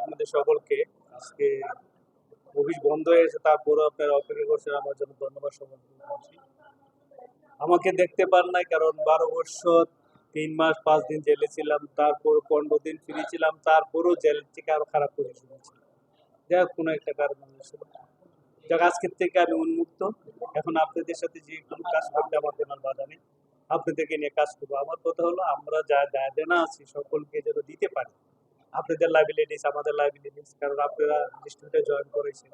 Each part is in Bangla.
আপনাদের সকলকে। আজকে অফিস বন্ধ হয়ে হয়েছে তারপরও আপনারা অপেক্ষা করছেন, আমার জন্য ধন্যবাদ করছি। আমাকে দেখতে পান নাই, কারণ বারো বছর, তিন মাস, পাঁচ দিন জেলে ছিলাম তারপর পনেরো দিন ফ্রি ছিলাম, তারপরও জেল থেকে আরও খারাপ পজিশন ছিল যাই হোক কোনো একটা কারণ ছিল যাক, আজকের থেকে আমি উন্মুক্ত। এখন আপনাদের সাথে যে কোনো কাজ করতে আমার কোনো বাধা নেই। আপনাদেরকে নিয়ে কাজ করব। আমার কথা হলো, আমরা যা যা দেনা আছি, সকলকে যেন দিতে পারি। আপনাদের লাইবিলিটিস আমাদের লাইবিলিটিস কারণ আপনারা ডিস্ট্রিক্টে জয়েন করেছেন।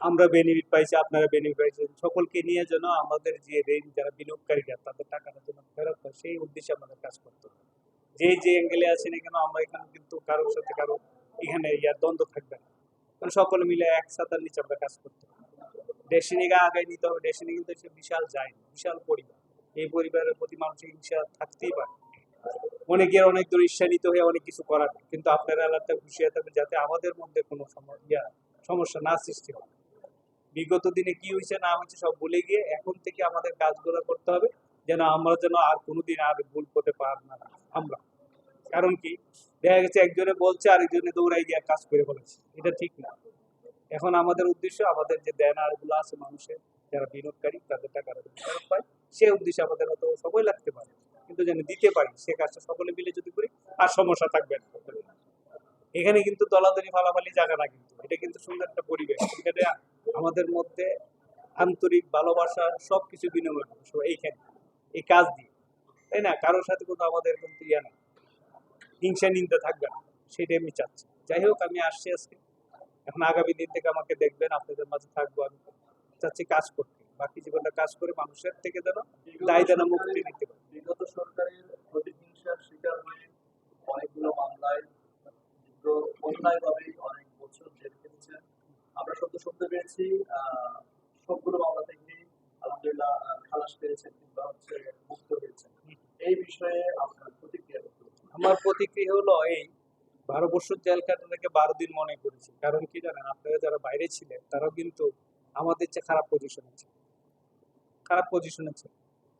আমরা বেনিফিট পাইছি, আপনারা বেনিফিট পাইছেন। সকলকে নিয়ে যেন আমাদের যে ঋণ, যারা বিনিয়োগকারীরা, তাদের টাকাটা যেন ফেরত পায়, সেই উদ্দেশ্যে আমাদের কাজ করতে হবে। যে যে অ্যাঙ্গেলে আছি না কেন আমরা এখানে কিন্তু কারোর সাথে কারও এখানে ইয়ার দ্বন্দ্ব থাকবে না। কারণ সকলে মিলে একসাথে নিচে আমরা কাজ করতে হবে। ডেস্টিনিকে আগায় নিতে হবে। ডেস্টিনি কিন্তু বিশাল যায় বিশাল পরিবার। এই পরিবারের প্রতি মানুষের হিংসা থাকতেই পারে। অনেকের অনেক দূর ঈর্ষান্বিত হয়ে অনেক কিছু করার কিন্তু আপনারা এলাকাতে হুঁশিয়ার থাকবেন যাতে আমাদের মধ্যে কোনো সম- সমস্যা না সৃষ্টি হয়। বিগত দিনে কি হয়েছে, না হয়েছে সব ভুলে গিয়ে এখন থেকে আমাদের কাজগুলো করতে হবে, যেন আমরা যেন আর কোনোদিন আর ভুল করতে পার না আমরা। কারণ কি? দেখা গেছে একজনে বলছে, আরেকজনে দৌড়াই গিয়ে কাজ করে বলেছে এটা ঠিক না। এখন আমাদের উদ্দেশ্য আমাদের যে দেনারগুলো আছে মানুষের, যারা বিনিয়োগকারী, তাদের টাকা পায় সে উদ্দেশ্যে আমাদের হয়তো সময় লাগতে পারে। কিন্তু যেন দিতে পারি, সে কাজটা সকলে মিলে যদি করি, আর সমস্যা থাকবে না। এখানে কিন্তু দলাদলি ফালাফালি জায়গা না কিন্তু, এটা কিন্তু সুন্দর একটা পরিবেশ। এখানে আমাদের মধ্যে আন্তরিক ভালোবাসা সবকিছু হবে সব এইখানে, এই কাজ দিয়ে। তাই না? কারোর সাথে কোনো আমাদের কিন্তু ইয়া না হিংসা নিন্দা থাকবে না, সেটাই আমি চাচ্ছি। যাই হোক, আমি আসছি আজকে। এখন আগামী দিন থেকে আমাকে দেখবেন, আপনাদের মাঝে থাকব আমি। চাচ্ছি কাজ করতে। বাকি জীবনটা কাজ করে মানুষের থেকে যেন দায় যেন মুক্তি নিতে পারি। বিগত সরকারের প্রতিহিংসার শিকার হয়ে অনেকগুলো মামলায় অন্যায়ভাবে অনেক বছর জেল খেটেছেন। আমরা সত্য শুনতে আহ, সবগুলো মামলা থেকে আলহামদুলিল্লাহ খালাস পেয়েছেন কিংবা হচ্ছে মুক্ত হয়েছেন। এই বিষয়ে আপনার প্রতিক্রিয়া আমার প্রতিক্রিয়া হলো এই বারো বছর জেল কাটানোকে বারো দিন মনে করেছি। কারণ কি জানেন আপনারা যারা বাইরে ছিলেন তারাও কিন্তু আমাদের চেয়ে খারাপ পজিশনে ছিল খারাপ পজিশনে ছিল।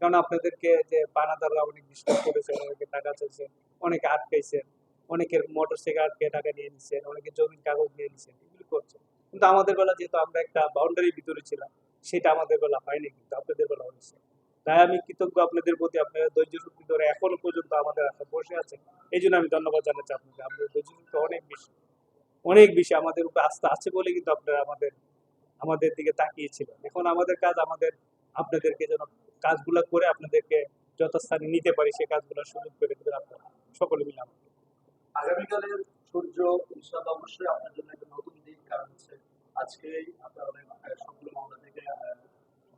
কারণ আপনাদেরকে যে পানাদাররা অনেক ডিস্টার্ব করেছেন অনেকে টাকা চাইছেন অনেকে আটকাইছেন অনেকের মোটর সাইকেল আটকে টাকা নিয়ে নিচ্ছেন অনেকে জমির কাগজ নিয়ে নিচ্ছেন এগুলি করছেন কিন্তু আমাদের বেলা যেহেতু আমরা একটা বাউন্ডারির ভিতরে ছিলাম, সেটা আমাদের বেলা হয়নি কিন্তু, আপনাদের বেলা হয়েছে। তাই আমি কৃতজ্ঞ আপনাদের প্রতি, আপনারা ধৈর্য শক্তি ধরে এখনও পর্যন্ত আমাদের আশা বসে আছেন। এই জন্য আমি ধন্যবাদ জানাচ্ছি আপনাকে আপনাদের ধৈর্য শক্তি অনেক বেশি। অনেক বেশি, আমাদের উপরে আস্থা আছে বলে কিন্তু আপনারা আমাদের আমাদের দিকে তাকিয়েছিলেন এখন আমাদের কাজ আমাদের আপনাদেরকে যেন কাজগুলো করে আপনাদেরকে যথাস্থানে নিতে পারি সেই কাজগুলো সুযোগ করে দেবেন আপনারা সকলে মিলে আমাকে। আগামীকালের সূর্য অবশ্যই আপনার জন্য একটা নতুন দিক কারণ হচ্ছে আজকেই আপনার অনেক সবগুলো মামলা থেকে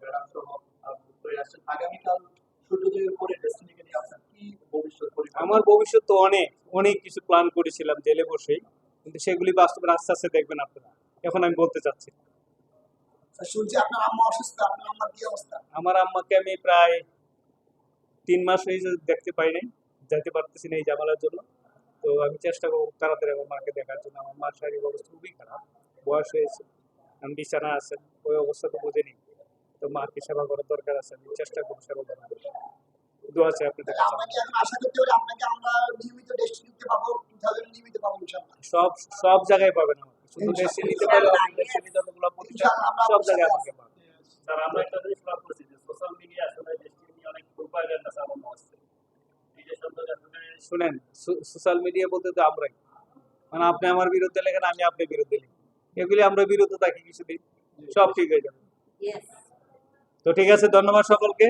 ম্যাডাম সহ হয়ে আসছেন আগামীকাল সূর্যোদয়ের পরে ডেস্টিনিকে নিয়ে আপনার কি ভবিষ্যৎ আমার ভবিষ্যৎ তো অনেক অনেক কিছু প্ল্যান করেছিলাম জেলে বসেই কিন্তু সেগুলি বাস্তবে আস্তে আস্তে দেখবেন আপনারা এখন আমি বলতে চাচ্ছি। শুনছি আপনার আম্মা অসুস্থ আপনার আম্মার কি অবস্থা? আমার আম্মাকে আমি প্রায় তিন মাস হয়েছে দেখতে পাই নাই যেতে পারতেছি না এই জামালার জন্য। তো আমি চেষ্টা করব তাড়াতাড়ি আমার মাকে দেখার জন্য। আমার মার শারীরিক অবস্থা খুবই খারাপ বয়স হয়েছে আমি বিছানা আছেন ওই অবস্থা তো বুঝেনি। তো মাকে সেবা করার দরকার আছে আমি চেষ্টা করব সেবা করার। দোয়া আছে আপনাদের। আমরা আমরা সব সব জায়গায় পাবেন আমাকে। শুধু ইনশাআল্লাহ। নিতে পারলে দেশে যতগুলো প্রতিষ্ঠান সব জায়গায় আমাকে পাবেন স্যার আমরা একটা জিনিস লক্ষ্য করছি যে সোশ্যাল মিডিয়া আসলে দেশকে নিয়ে অনেক প্রোপাগান্ডা চালানো হচ্ছে। এই যে শব্দ আসলে শুনেন সোশ্যাল মিডিয়া বলতে তো আমরাই। মানে আপনি আমার বিরুদ্ধে লেখেন আমি আপনার বিরুদ্ধে লিখি। এগুলি আমরা বিরুদ্ধে থাকি কিছুদিন। সব ঠিক হয়ে যাবে। তো ঠিক আছে ধন্যবাদ সকলকে।